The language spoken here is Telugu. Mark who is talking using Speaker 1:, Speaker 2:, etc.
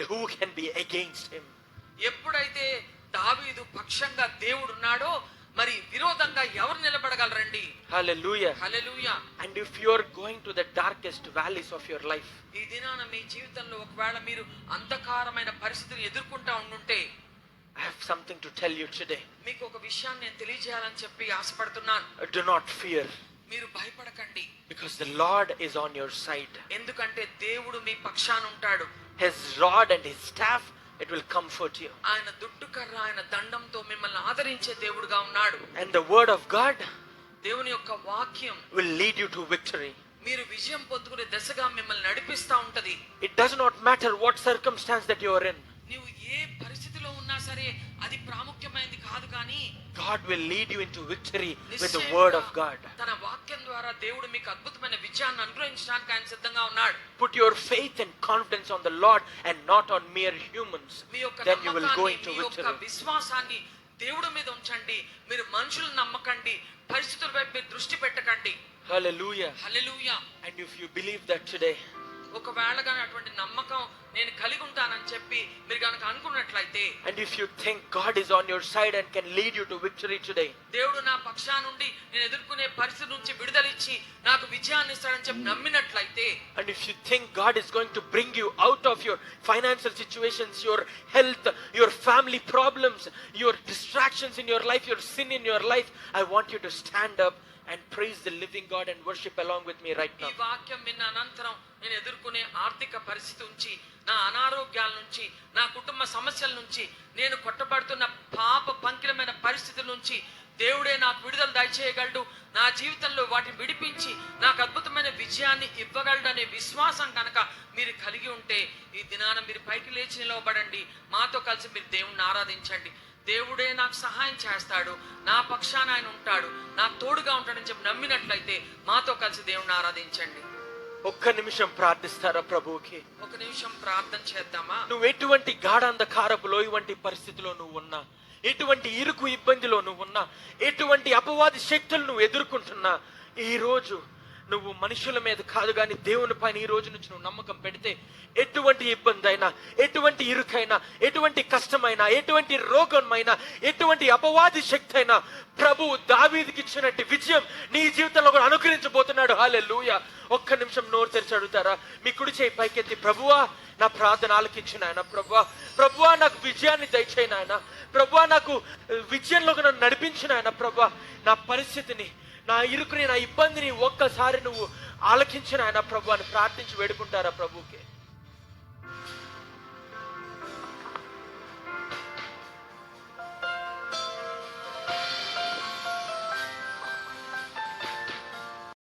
Speaker 1: And who can be against him?
Speaker 2: ఎప్పుడైతే దావీదు పక్షంగా దేవుడు ఉన్నాడో మరి విరోధంగా ఎవరు నిలబడగలరండి
Speaker 1: Hallelujah.
Speaker 2: Hallelujah
Speaker 1: And if you're going to the darkest valleys of your life,
Speaker 2: ఈ దినాన మీ జీవితంలో ఒకవేళ మీరు అంధకారమైన పరిస్థితిని ఎదుర్కొంటా ఉండుంటే
Speaker 1: I have something to tell you today.
Speaker 2: మీకు ఒక విషయాన్ని నేను తెలియజేయాలని చెప్పి ఆశపడుతున్నాను
Speaker 1: Do not fear,
Speaker 2: మీరు భయపడకండి
Speaker 1: because the Lord is on your side.
Speaker 2: ఎందుకంటే దేవుడు మీ పక్షాన ఉంటాడు
Speaker 1: His rod and his staff, it will comfort you.
Speaker 2: ఆయన దుడ్డు కర్ర ఆయన దండంతో మిమ్మల్ని ఆదరించే దేవుడుగా ఉన్నాడు
Speaker 1: And the word of God
Speaker 2: దేవుని యొక్క వాక్యం
Speaker 1: will lead you to victory.
Speaker 2: మీరు విజయం పొందుకునే దశగా మిమ్మల్ని నడిపిస్తా ఉంటది
Speaker 1: It does not matter what circumstance that you are in.
Speaker 2: సరే అది ప్రాముఖ్యమైనది కాదు కానీ
Speaker 1: God will lead you into victory with the word of God
Speaker 2: తన వాక్యం ద్వారా దేవుడు మీకు అద్భుతమైన విజయాన్ని అనుగ్రహించడానికి ఆయన సిద్ధంగా ఉన్నాడు.
Speaker 1: Put your faith and confidence on the Lord and not on mere humans then you will go into victory
Speaker 2: విశ్వాసాన్ని దేవుడి మీద ఉంచండి. మీరు మనుషులను నమ్మకండి. పరిస్థితుల వైపు మీరు దృష్టి పెట్టకండి.
Speaker 1: Hallelujah
Speaker 2: hallelujah
Speaker 1: and if you believe that today
Speaker 2: ఒకవేళ కానీ అటువంటి నమ్మకం నేను కలిగి ఉంటానని చెప్పి మీరు కనుక అనుకున్నట్లయితే
Speaker 1: and if you think God is on your side and can lead you to victory today,
Speaker 2: దేవుడు నా పక్షా నుండి నేను ఎదుర్కొనే పరిస్థితి నుంచి విడుదలిచ్చి నాకు విజయాన్ని ఇస్తాడని చెప్పి నమ్మినట్లయితే
Speaker 1: and if you think God is going to bring you out of your financial situations, your health, your family problems, your distractions in your life, your sin in your life, I want you to stand up and praise the living God and worship along with me right
Speaker 2: ఈ. వాక్యం విన్న అనంతరం నేను ఎదుర్కొనే ఆర్థిక పరిస్థితి నుంచి నా అనారోగ్యాల నుంచి నా కుటుంబ సమస్యల నుంచి నేను కొట్టబడుతున్న పాప పంకిలమైన పరిస్థితుల నుంచి దేవుడే నాకు విడుదల దయచేయగలడు. నా జీవితంలో వాటిని విడిపించి నాకు అద్భుతమైన విజయాన్ని ఇవ్వగలడు అనే విశ్వాసం కనుక మీరు కలిగి ఉంటే ఈ దినాన మీరు పైకి లేచి నిలవబడండి. మాతో కలిసి మీరు దేవుణ్ణి ఆరాధించండి. దేవుడే నాకు సహాయం చేస్తాడు. నా పక్షాన ఆయన ఉంటాడు. నాకు తోడుగా ఉంటాడని చెప్పి నమ్మినట్లయితే మాతో కలిసి దేవుణ్ణి ఆరాధించండి.
Speaker 1: ఒక్క నిమిషం ప్రార్థిస్తారా ప్రభువుకి?
Speaker 2: ఒక నిమిషం ప్రార్థన చేద్దామా?
Speaker 1: నువ్వు ఎటువంటి గాఢాంధకారపులో ఇటువంటి పరిస్థితిలో నువ్వు ఉన్నా ఎటువంటి ఇరుకు ఇబ్బందిలో నువ్వు ఉన్నా ఎటువంటి అపవాది శక్తులు నువ్వు ఎదుర్కొంటున్నా ఈ రోజు నువ్వు మనుషుల మీద కాదు కానీ దేవుని పైన ఈ రోజు నుంచి నువ్వు నమ్మకం పెడితే ఎటువంటి ఇబ్బంది అయినా ఎటువంటి ఇరుకైనా ఎటువంటి కష్టమైనా ఎటువంటి రోగమైనా ఎటువంటి అపవాది శక్తి అయినా ప్రభువు దావీదికి ఇచ్చినట్టు విజయం నీ జీవితంలో కూడా అనుగ్రహించబోతున్నాడు. హాలే ఒక్క నిమిషం నోరు తెరిచి అడుగుతారా? మీ కుడి చేయి పైకెత్తి ప్రభువా నా ప్రార్థన ఆలకించిన ఆయన ప్రభువా ప్రభువా నాకు విజయాన్ని దయచేయన ఆయన ప్రభువా నాకు విజయంలో నన్ను నడిపించిన ఆయన ప్రభువా నా పరిస్థితిని నా ఇరుకుని నా ఇబ్బందిని ఒక్కసారి నువ్వు ఆలకించిన ఆయన ప్రభు అని ప్రార్థించి వేడుకుంటారా ప్రభుకి